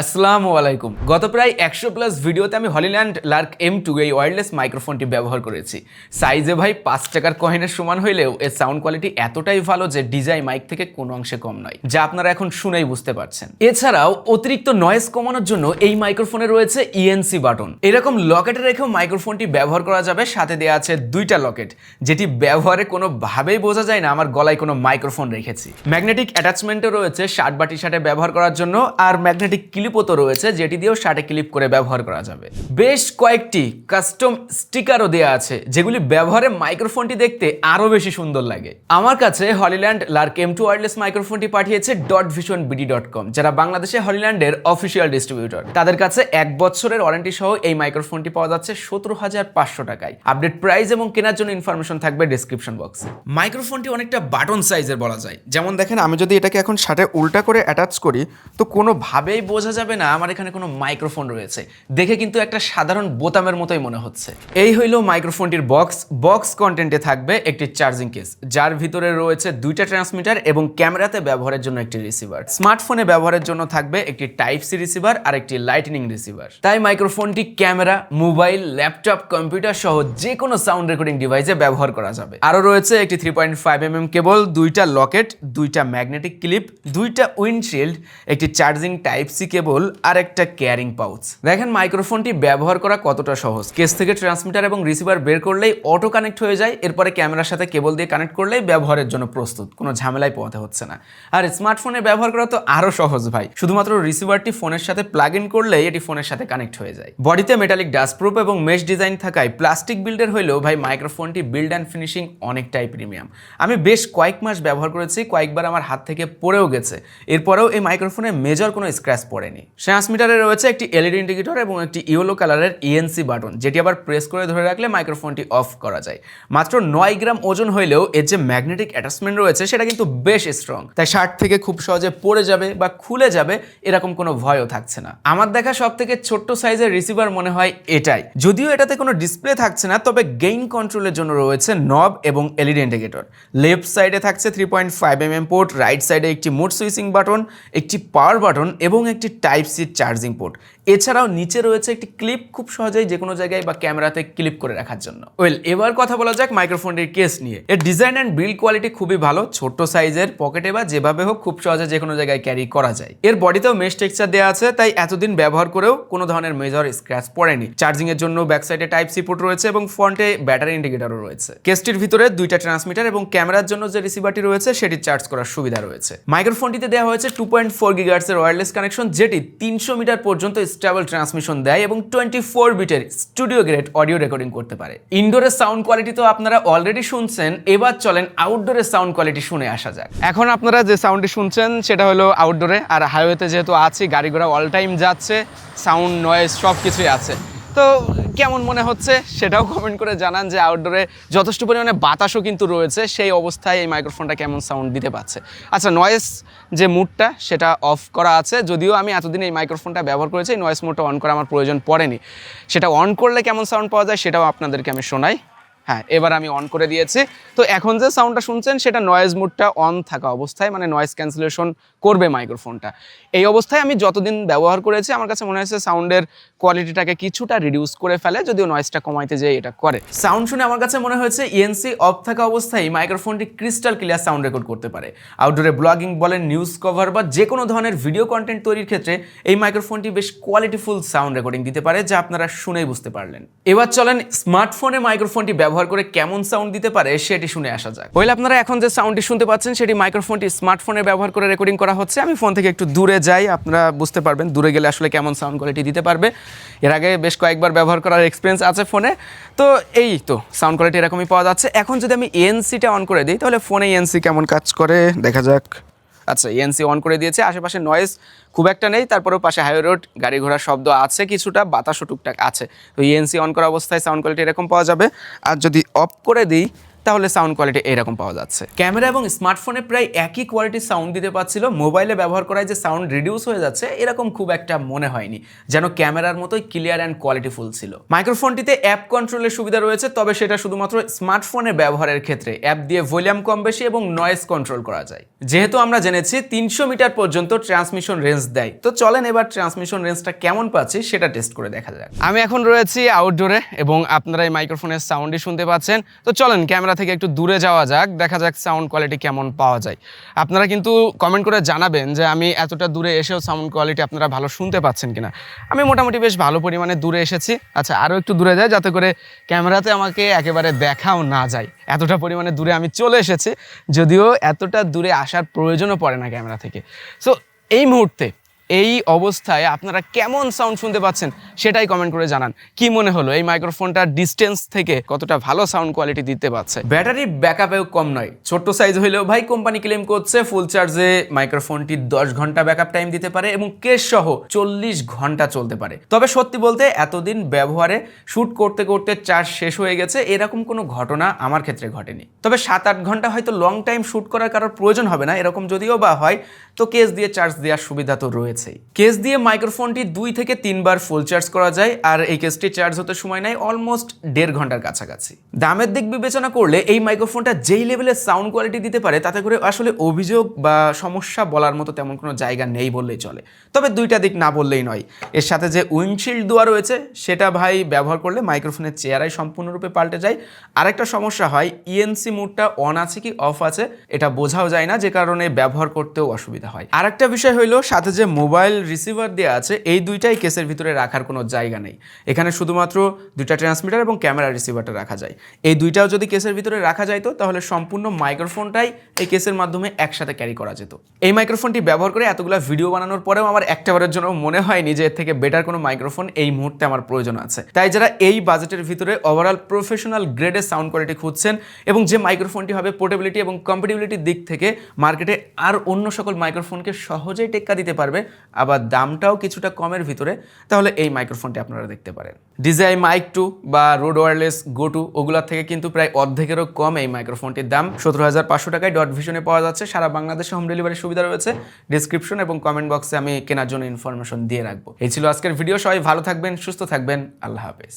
আসসালামু আলাইকুম। গত প্রায় একশো প্লাস ভিডিওতে আমি হলিল্যান্ড লার্ক এম টু এই ওয়্যারলেস মাইক্রোফোনটি ব্যবহার করেছি। সাইজে ভাই পাঁচ টাকার কয়েনের সমান হইলেও এর সাউন্ড কোয়ালিটি এতটাই ভালো যে ডিজাই মাইক থেকে কোনো অংশে কম নয়, যা আপনারা এখন শুনেই বুঝতে পারছেন। এছাড়াও অতিরিক্ত নয়েজ কমানোর জন্য এই মাইক্রোফোনে রয়েছে ইএনসি বাটন এরকম লকেটে রেখেও মাইক্রোফোনটি ব্যবহার করা যাবে, সাথে দেওয়া আছে দুইটা লকেট যেটি ব্যবহারে কোনোভাবেই বোঝা যায় না, আমার গলায় কোনো মাইক্রোফোন রেখেছি। ম্যাগনেটিক অ্যাটাচমেন্টও রয়েছে, শার্ট বা টি শার্টে ব্যবহার করার জন্য, আর ম্যাগনেটিক ক্লিপও রয়েছে, যেটি দিয়েও শার্টে ক্লিপ করে ব্যবহার করা যাবে। বেশ কয়েকটি কাস্টম স্টিকারও দেওয়া আছে, যেগুলি ব্যবহারে মাইক্রোফোনটি দেখতে আরও বেশি সুন্দর লাগে। আমার কাছে Hollyland Lark M two wireless মাইক্রোফোনটি পাঠিয়েছে dot vision BD dot com যারা বাংলাদেশে হলিল্যান্ডের অফিসিয়াল ডিস্ট্রিবিউটর তাদের কাছে এক বছরের ওয়ারেন্টি সহ এই মাইক্রোফোনটি পাওয়া যাচ্ছে সতেরো হাজার পাঁচশো টাকায়। আপডেট প্রাইস এবং কেনার জন্য ইনফরমেশন থাকবে ডিসক্রিপশন বক্সে মাইক্রোফোনটি অনেকটা বাটন সাইজের বলা যায়। যেমন দেখেন, আমি যদি এটাকে এখন শার্টে উল্টা করে অ্যাটাচ করি, তো কোনোভাবেই বোঝা যাবে না, আমার এখানে কোনো মাইক্রোফোন রয়েছে। দেখে কিন্তু একটা সাধারণ বোতামের মতোই মনে হচ্ছে। এই হইল মাইক্রোফোনটির বক্স। বক্স কন্টেন্টে থাকবে একটি চার্জিং কেস যার ভিতরে রয়েছে দুইটা ট্রান্সমিটার এবং ক্যামেরাতে ব্যবহারের জন্য একটি রিসিভার স্মার্টফোনে ব্যবহারের জন্য থাকবে একটি টাইপ সি রিসিভার আর একটি লাইটনিং রিসিভার তাই মাইক্রোফোনটি ক্যামেরা, মোবাইল ল্যাপটপ কম্পিউটার সহ যে কোনো সাউন্ড রেকর্ডিং ডিভাইসে ব্যবহার করা যাবে। আরও রয়েছে একটি three point five M M cable দুইটা লকেট, দুইটা ম্যাগনেটিক ক্লিপ দুইটা উইন্ডশিল্ড একটি চার্জিং টাইপ সি কেবল আর একটা ক্যারিং পাউচ। দেখেন মাইক্রোফোনটি ব্যবহার করা কতটা সহজ। কেস থেকে ট্রান্সমিটার এবং রিসিভার বের করলেই অটো কানেক্ট হয়ে যায়, এরপরে ক্যামেরার সাথে কেবল দিয়ে কানেক্ট করলেই ব্যবহারের জন্য প্রস্তুত। কোনো ঝামেলায় পোহাতে হচ্ছে না। আর স্মার্টফোনে ব্যবহার করা তো আরও সহজ ভাই। শুধুমাত্র রিসিভারটি ফোনের সাথে প্লাগ ইন করলেই এটি ফোনের সাথে কানেক্ট হয়ে যায়। বডিতে মেটালিক ডাস্ট প্রুফ এবং মেশ ডিজাইন থাকায় প্লাস্টিক বিল্ডের হলেও ভাই মাইক্রোফোনটি বিল্ড অ্যান্ড ফিনিশিং অনেকটাই প্রিমিয়াম আমি বেশ কয়েক মাস ব্যবহার করেছি, কয়েকবার আমার হাত থেকে পড়েও গেছে। এরপরেও এই মাইক্রোফোনে মেজর কোনো স্ক্র্যাচ পড়েনি। ট্রান্সমিটারে রয়েছে একটি এলইডি ইন্ডিকেটর এবং একটি ইয়েলো কালারের ইএনসি বাটন, যেটি আবার প্রেস করে ধরে রাখলে মাইক্রোফোনটি অফ করা যায়। মাত্র নয় গ্রাম ওজন হইলেও এর যে ম্যাগনেটিক অ্যাটাচমেন্ট রয়েছে, সেটা কিন্তু বেশ স্ট্রং তাই শার্ট থেকে খুব সহজে পড়ে যাবে বা খুলে যাবে, এরকম কোনো ভয়ও থাকছে না। আমার দেখা সব থেকে ছোট্ট সাইজের রিসিভার মনে হয় এটাই। যদিও এটাতে কোনো ডিসপ্লে থাকছে না, তবে গেইন কন্ট্রোলের জন্য রয়েছে নব এবং এলইডি ইন্ডিকেটর। লেফট সাইডে থাকছে three point five M M port right সাইডে একটি মোড সুইচিং বাটন একটি পাওয়ার বাটন এবং একটি টাইপ সি চার্জিং পোর্ট। এছাড়াও নিচে রয়েছে একটি ক্লিপ খুব সহজেই যে কোনো জায়গায় বা ক্যামেরাতে ক্লিপ করে রাখার জন্য। ওয়েল, এবার কথা বলা যাক মাইক্রোফোনটির কেস নিয়ে। এর ডিজাইন অ্যান্ড বিল্ড কোয়ালিটি খুবই ভালো, ছোট্ট সাইজের, পকেটে বা যেভাবে হোক খুব সহজে যে কোনো জায়গায় ক্যারি করা যায়। এর বডিতেও মেশ টেক্সচার দেওয়া আছে, তাই এতদিন ব্যবহার করেও কোনো ধরনের মেজর স্ক্র্যাচ পড়েনি। চার্জিং এর জন্য ব্যাক সাইডে টাইপ সি পোর্ট রয়েছে এবং ফ্রন্টে ব্যাটারি ইন্ডিকেটারও রয়েছে। কেসটির ভিতরে দুইটা ট্রান্সমিটার এবং ক্যামেরার জন্য যে রিসিভারটি রয়েছে, সেটি চার্জ করার সুবিধা রয়েছে। মাইক্রোফোনটিতে দেওয়া হয়েছে টু পয়েন্ট ফোর গিগার্সের ওয়্যারলেস কানেকশন যেটি তিনশো মিটার পর্যন্ত স্টেবল ট্রান্সমিশন দেয় এবং টোয়েন্টি ফোর বিটের স্টুডিও গ্রেড অডিও রেকর্ডিং করতে পারে। ইনডোরের সাউন্ড কোয়ালিটি তো আপনারা অলরেডি শুনছেন, এবার চলেন আউটডোরের সাউন্ড কোয়ালিটি শুনে আসা যাক। এখন আপনারা যে সাউন্ডটি শুনছেন, সেটা হলো আউটডোরে আর হাইওয়েতে যেহেতু আছি, গাড়ি ঘোড়া অল টাইম যাচ্ছে সাউন্ড নয়েজ সব কিছুই আছে। তো কেমন মনে হচ্ছে সেটাও কমেন্ট করে জানান যে আউটডোরে যথেষ্ট পরিমাণে বাতাসও কিন্তু রয়েছে। সেই অবস্থায় এই মাইক্রোফোনটা কেমন সাউন্ড দিতে পারছে? আচ্ছা নয়েস যে মুডটা সেটা অফ করা আছে। যদিও আমি এতদিন এই মাইক্রোফোনটা ব্যবহার করেছি নয়েস মুডটা অন করা আমার প্রয়োজন পড়েনি। সেটা অন করলে কেমন সাউন্ড পাওয়া যায় সেটাও আপনাদেরকে আমি শোনাই। হ্যাঁ এবার আমি অন করে দিয়েছি। তো এখন যে সাউন্ডটা শুনছেন, সেটা নয়েজ মুডটা অন থাকা অবস্থায় মানে নয়েজ ক্যান্সেলেশন করবে মাইক্রোফোনটা এই অবস্থায় আমি যতদিন ব্যবহার করেছি, আমার কাছে মনে হয়েছে সাউন্ডের কোয়ালিটিটাকে কিছুটা রিডিউস করে ফেলে, যদিও নয়েজটা কমাইতে যেয়ে এটা করে। সাউন্ড শুনে আমার কাছে মনে হয়েছে ইএনসি অফ থাকা অবস্থায় মাইক্রোফোনটি ক্রিস্টাল ক্লিয়ার সাউন্ড রেকর্ড করতে পারে। আউটডোরে ব্লগিং বলেন নিউজ কভার বা যে কোনো ধরনের ভিডিও কন্টেন্ট তৈরির ক্ষেত্রে এই মাইক্রোফোনটি বেশ কোয়ালিটিফুল সাউন্ড রেকর্ডিং দিতে পারে, যা আপনারা শুনেই বুঝতে পারলেন। এবার চলেন স্মার্টফোনে মাইক্রোফোনটি ব্যবহার করে কেমন সাউন্ড দিতে পারে সেটি শুনে আসা যাক। ওইলে আপনারা এখন যে সাউন্ডটি শুনতে পাচ্ছেন, সেটি মাইক্রোফোনটি স্মার্টফোনে ব্যবহার করে রেকর্ডিং করা হচ্ছে। আমি ফোন থেকে একটু দূরে যাই, আপনারা বুঝতে পারবেন দূরে গেলে আসলে কেমন সাউন্ড কোয়ালিটি দিতে পারবে। এর আগে বেশ কয়েকবার ব্যবহার করার এক্সপিরিয়েন্স আছে ফোনে তো এই তো সাউন্ড কোয়ালিটি এরকমই পাওয়া যাচ্ছে। এখন যদি আমি এনসিটা অন করে দিই, তাহলে ফোনে এনসি কেমন কাজ করে? দেখা যাক। আচ্ছা ইএনসি অন করে দিয়েছে। আশেপাশে নয়েজ খুব একটা নেই, তারপরেও পাশে হাইওয়ে রোড গাড়ি ঘোড়ার শব্দ আছে কিছুটা, বাতাসও টুকটাক আছে। তো ইএনসি অন করা অবস্থায় সাউন্ড কোয়ালিটি এরকম পাওয়া যাবে। আর যদি অফ করে দিই তাহলে সাউন্ড কোয়ালিটি এরকম পাওয়া যাচ্ছে। ক্যামেরা এবং স্মার্টফোনে প্রায় একই কোয়ালিটির সাউন্ড দিতে পারছিল। মোবাইলে ব্যবহার করায় যে সাউন্ড রিডিউস হয়ে যাচ্ছে, এরকম খুব একটা মনে হয়নি, যেন ক্যামেরার মতোই ক্লিয়ার অ্যান্ড কোয়ালিটিফুল ছিল। মাইক্রোফোনটিতে অ্যাপ কন্ট্রোলের সুবিধা রয়েছে, তবে সেটা শুধুমাত্র স্মার্টফোনে ব্যবহারের ক্ষেত্রে। অ্যাপ দিয়ে ভলিউম কম বেশি এবং নয়েজ কন্ট্রোল করা যায়। যেহেতু আমরা জেনেছি তিনশো মিটার পর্যন্ত ট্রান্সমিশন রেঞ্জ দেয়, তো চলেন এবার ট্রান্সমিশন রেঞ্জটা কেমন পাচ্ছি সেটা টেস্ট করে দেখা যাক। আমি এখন রয়েছি আউটডোরে এবং আপনারা এই মাইক্রোফোনের সাউন্ডই শুনতে পাচ্ছেন। তো চলেন ক্যামেরা থেকে একটু দূরে যাওয়া যাক, দেখা যাক সাউন্ড কোয়ালিটি কেমন পাওয়া যায়। আপনারা কিন্তু কমেন্ট করে জানাবেন যে আমি এতটা দূরে এসেও সাউন্ড কোয়ালিটি আপনারা ভালো শুনতে পাচ্ছেন কিনা। আমি মোটামুটি বেশ ভালো পরিমাণে দূরে এসেছি। আচ্ছা আরও একটু দূরে যায় যাতে করে ক্যামেরাতে আমাকে একেবারে দেখাও না যায়। এতটা পরিমাণে দূরে আমি চলে এসেছি, যদিও এতটা দূরে আসার প্রয়োজনও পড়ে না ক্যামেরা থেকে। সো এই মুহূর্তে এই অবস্থায় আপনারা কেমন সাউন্ড শুনতে পাচ্ছেন সেটাই কমেন্ট করে জানান। কি মনে হলো? এই মাইক্রোফোনটা ডিস্টেন্স থেকে কতটা ভালো সাউন্ড কোয়ালিটি দিতে পারছে? ব্যাটারি ব্যাকআপেও কম নয়। ছোট্ট সাইজ হইলেও ভাই কোম্পানি ক্লেম করছে ফুল চার্জে মাইক্রোফোনটি দশ ঘণ্টা ব্যাকআপ টাইম দিতে পারে এবং কেস সহ চল্লিশ ঘণ্টা চলতে পারে। তবে সত্যি বলতে এতদিন ব্যবহারে শ্যুট করতে করতে চার্জ শেষ হয়ে গেছে, এরকম কোনো ঘটনা আমার ক্ষেত্রে ঘটেনি। তবে সাত আট ঘণ্টা হয়তো লং টাইম শ্যুট করার কারোর প্রয়োজন হবে না, এরকম যদিও বা হয়, তো কেস দিয়ে চার্জ দেওয়ার সুবিধা তো রয়েছেই কেস দিয়ে মাইক্রোফোনটি দুই থেকে তিনবার ফুল চার্জ করা যায় আর এই কেসটি চার্জ হতে সময় নেয় অলমোস্ট দেড় ঘণ্টার কাছাকাছি। দামের দিক বিবেচনা করলে এই মাইক্রোফোনটা যেই লেভেলের সাউন্ড কোয়ালিটি দিতে পারে, তাতে করে আসলে অভিযোগ বা সমস্যা বলার মতো তেমন কোনো জায়গা নেই বললেই চলে। তবে দুইটা দিক না বললেই নয়। এর সাথে যে উইন্ডশিল্ড দেওয়া রয়েছে, সেটা ভাই ব্যবহার করলে মাইক্রোফোনের চেয়ারাই সম্পূর্ণরূপে পাল্টে যায়। আরেকটা সমস্যা হয় ইএনসি মুডটা অন আছে কি অফ আছে, এটা বোঝাও যায় না, যে কারণে ব্যবহার করতেও অসুবিধা হয়। আরেকটা বিষয় হইল, সাথে যে মোবাইল রিসিভার দেওয়া আছে, এই দুইটাই কেসের ভিতরে রাখার কোনো জায়গা নেই। এখানে শুধুমাত্র দুইটা ট্রান্সমিটার এবং ক্যামেরা রিসিভারটা রাখা যায়। এই দুইটাও যদি কেসের ভিতরে রাখা যাইতো, তাহলে সম্পূর্ণ মাইক্রোফোনটাই এই কেসের মাধ্যমে একসাথে ক্যারি করা যেত। এই মাইক্রোফোনটি ব্যবহার করে এতগুলো ভিডিও বানানোর পরেও আমার একটাবারের জন্য মনে হয়নি যে এর থেকে বেটার কোনো মাইক্রোফোন এই মুহূর্তে আমার প্রয়োজন আছে। তাই যারা এই বাজেটের ভিতরে ওভারঅল প্রফেশনাল গ্রেডের সাউন্ড কোয়ালিটি খুঁজছেন এবং যে মাইক্রোফোনটি হবে পোর্টেবিলিটি এবং কম্পেটিবিলিটির দিক থেকে মার্কেটে আর অন্য সকল মাইক্রোফোনকে সহজেই টেক্কা দিতে পারবে আবার দামটাও কিছুটা কমের ভিতরে, তাহলে এই মাইক্রোফোনটি আপনারা দেখতে পারেন। ডিজাই মাইক টু বা রোড ওয়ারলেস গো টু ওগুলোর থেকে কিন্তু প্রায় অর্ধেকেরও কম এই মাইক্রোফোনটির দাম। সতেরো হাজার পাঁচশো টাকায় ডট ভিশনে পাওয়া যাচ্ছে। সারা বাংলাদেশে হোম ডেলিভারি সুবিধা রয়েছে। ডিসক্রিপশন এবং কমেন্ট বক্সে আমি কেনার জন্য ইনফরমেশন দিয়ে রাখব। এই ছিল আজকের ভিডিও সবাই ভালো থাকবেন, সুস্থ থাকবেন। আল্লাহ হাফেজ।